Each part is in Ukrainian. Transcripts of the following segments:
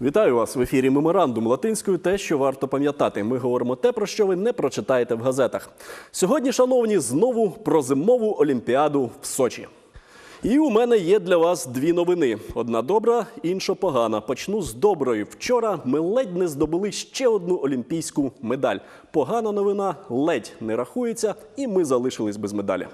Вітаю вас в ефірі Меморандум латинською. Те, що варто пам'ятати. Ми говоримо те, про що ви не прочитаєте в газетах. Сьогодні, шановні, знову про зимову олімпіаду в Сочі. І у мене є для вас дві новини: одна добра, інша погана. Почну з доброї. Вчора ми ледь не здобули ще одну олімпійську медаль. Погана новина ледь не рахується, і ми залишились без медалі.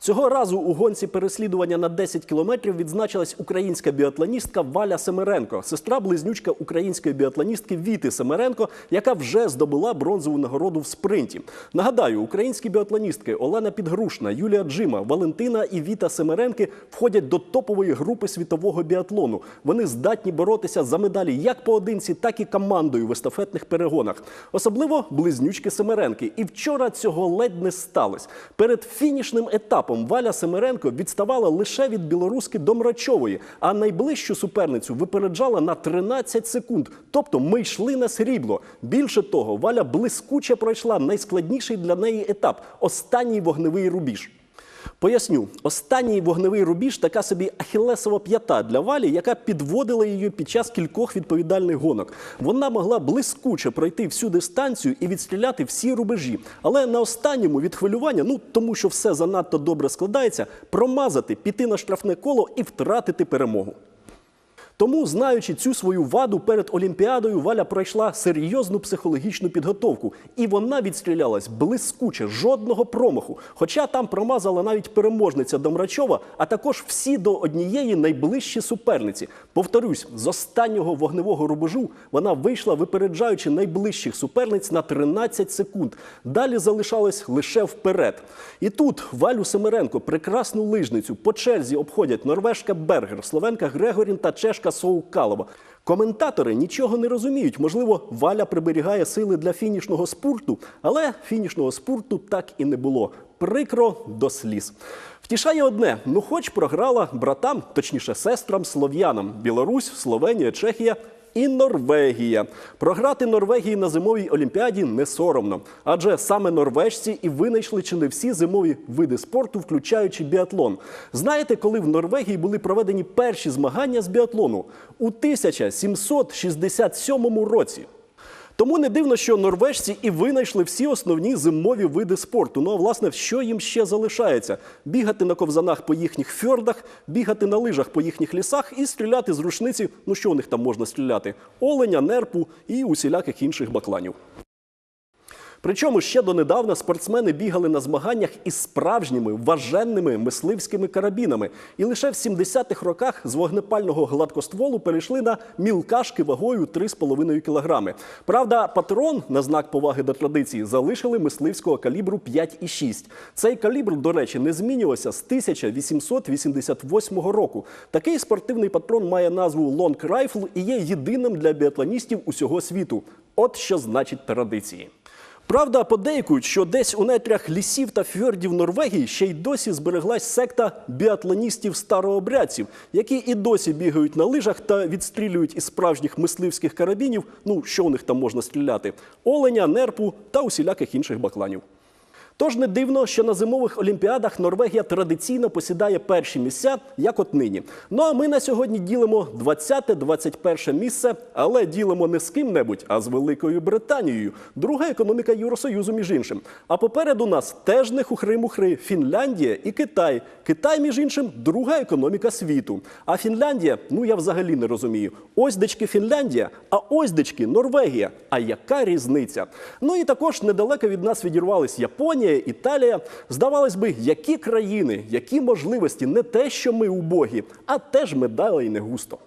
Цього разу у гонці переслідування на 10 кілометрів відзначилась українська біатлоністка Валя Семеренко, сестра близнючка української біатлоністки Віти Семеренко, яка вже здобула бронзову нагороду в спринті. Нагадаю, українські біатлоністки Олена Підгрушна, Юлія Джима, Валентина і Віта Семеренки входять до топової групи світового біатлону. Вони здатні боротися за медалі як поодинці, так і командою в естафетних перегонах. Особливо близнючки Семеренки. І вчора цього ледь не сталося. Перед фінішним етапом Валя Семеренко відставала лише від білоруски Домрачової, а найближчу суперницю випереджала на 13 секунд. Тобто ми йшли на срібло. Більше того, Валя блискуче пройшла найскладніший для неї етап останній вогневий рубіж. Поясню, останній вогневий рубіж така собі ахілесова п'ята для Валі, яка підводила її під час кількох відповідальних гонок. Вона могла блискуче пройти всю дистанцію і відстріляти всі рубежі. Але на останньому від хвилювання, ну тому що все занадто добре складається, промазати, піти на штрафне коло і втратити перемогу. Тому, знаючи цю свою ваду перед Олімпіадою, Валя пройшла серйозну психологічну підготовку, і вона відстрілялась блискуче, жодного промаху. Хоча там промазала навіть переможниця Домрачова, а також всі до однієї найближчі суперниці. Повторюсь, з останнього вогневого рубежу вона вийшла, випереджаючи найближчих суперниць на 13 секунд. Далі залишалось лише вперед. І тут Валю Семеренко, прекрасну лижницю, по черзі обходять норвежка Бергер, словенка Грегорін та чешка Соукалова. Коментатори нічого не розуміють. Можливо, Валя приберігає сили для фінішного спорту, але фінішного спорту так і не було. Прикро до сліз. Втішає одне: ну, хоч програла братам, точніше, сестрам слов'янам: Білорусь, Словенія, Чехія. І Норвегія. Програти Норвегії на зимовій олімпіаді не соромно, адже саме норвежці і винайшли чи не всі зимові види спорту, включаючи біатлон. Знаєте, коли в Норвегії були проведені перші змагання з біатлону у 1767 році. Тому не дивно, що норвежці і винайшли всі основні зимові види спорту. Ну а власне, що їм ще залишається? Бігати на ковзанах по їхніх фьордах, бігати на лижах по їхніх лісах і стріляти з рушниці. Ну що у них там можна стріляти? Оленя, нерпу і усіляких інших бакланів. Причому ще донедавна спортсмени бігали на змаганнях із справжніми важенними мисливськими карабінами. І лише в 70-х роках з вогнепального гладкостволу перейшли на мілкашки вагою 3,5 кілограми. Правда, патрон на знак поваги до традиції залишили мисливського калібру 5,6. Цей калібр, до речі, не змінювався з 1888 року. Такий спортивний патрон має назву Long Rifle і є єдиним для біатлоністів усього світу. От що значить традиції. Правда, подейкують, що десь у нетрях лісів та фьордів Норвегії ще й досі збереглась секта біатлоністів-старообрядців, які і досі бігають на лижах та відстрілюють із справжніх мисливських карабінів. Ну що у них там можна стріляти? Оленя, нерпу та усіляких інших бакланів. Тож не дивно, що на зимових олімпіадах Норвегія традиційно посідає перші місця, як от нині. Ну а ми на сьогодні ділимо 20-21 місце, але ділимо не з ким-небудь, а з Великою Британією. Друга економіка Євросоюзу, між іншим. А попереду нас теж не хухри-мухри Фінляндія і Китай. Китай, між іншим, друга економіка світу. А Фінляндія, ну я взагалі не розумію. Ось дечки Фінляндія, а ось дечки Норвегія. А яка різниця? Ну і також недалеко від нас відірвались Японія. Італія, здавалось би, які країни, які можливості, не те, що ми убогі, а теж медалей не густо.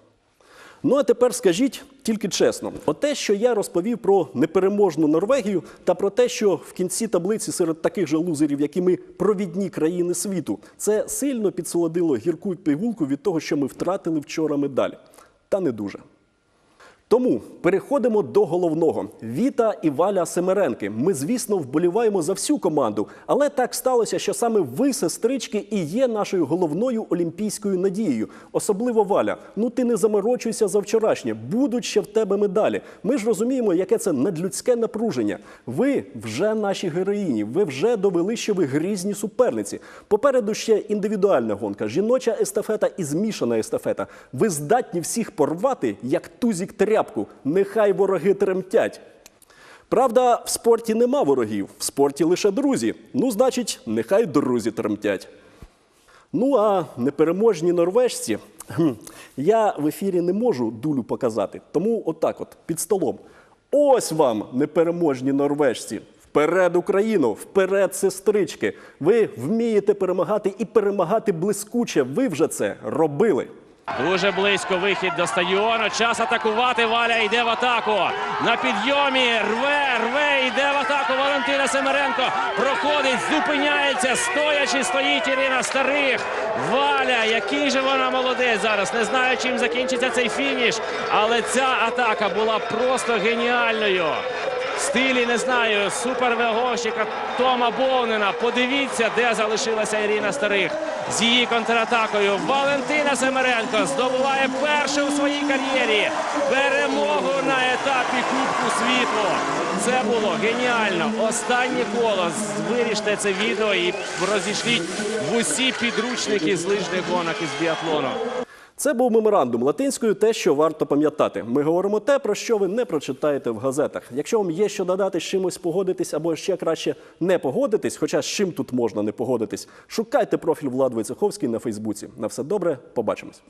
Ну а тепер скажіть тільки чесно, оте, що я розповів про непереможну Норвегію, та про те, що в кінці таблиці серед таких же лузерів, як і ми, провідні країни світу, це сильно підсолодило гірку пігулку від того, що ми втратили вчора медаль. Та не дуже. Тому переходимо до головного. Віта і Валя Семеренки. Ми, звісно, вболіваємо за всю команду, але так сталося, що саме ви, сестрички, і є нашою головною олімпійською надією. Особливо Валя. Ну ти не заморочуйся за вчорашнє. Будуть ще в тебе медалі. Ми ж розуміємо, яке це надлюдське напруження. Ви вже наші героїні. Ви вже довели, що ви грізні суперниці. Попереду ще індивідуальна гонка, жіноча естафета і змішана естафета. Ви здатні всіх порвати, як тузік тряпку. Нехай вороги тремтять. Правда, в спорті нема ворогів, в спорті лише друзі. Ну, значить, нехай друзі тремтять. Ну а непереможні норвежці. Я в ефірі не можу дулю показати, тому отак, от під столом. Ось вам непереможні норвежці. Вперед, Україну! Вперед, сестрички! Ви вмієте перемагати і перемагати блискуче. Ви вже це робили. Дуже близько вихід до стадіону. Час атакувати. Валя йде в атаку. На підйомі рве, рве, йде в атаку. Валентина Семеренко проходить, зупиняється. Стоячи, стоїть Ірина Старих. Валя, який же вона молодець зараз. Не знаю, чим закінчиться цей фініш, але ця атака була просто геніальною. Стилі не знаю супервегонщика Тома Бовнина. Подивіться, де залишилася Ірина Старих з її контратакою. Валентина Семеренко здобуває першу у своїй кар'єрі перемогу на етапі Кубку світу. Це було геніально. Останнє коло. Виріште це відео і розійшліть в усі підручники з лижних гонок із біатлону. Це був меморандум латинською, те, що варто пам'ятати. Ми говоримо те, про що ви не прочитаєте в газетах. Якщо вам є що додати з чимось погодитись або ще краще не погодитись, хоча з чим тут можна не погодитись, шукайте профіль Влад Войцеховський на Фейсбуці. На все добре, побачимось.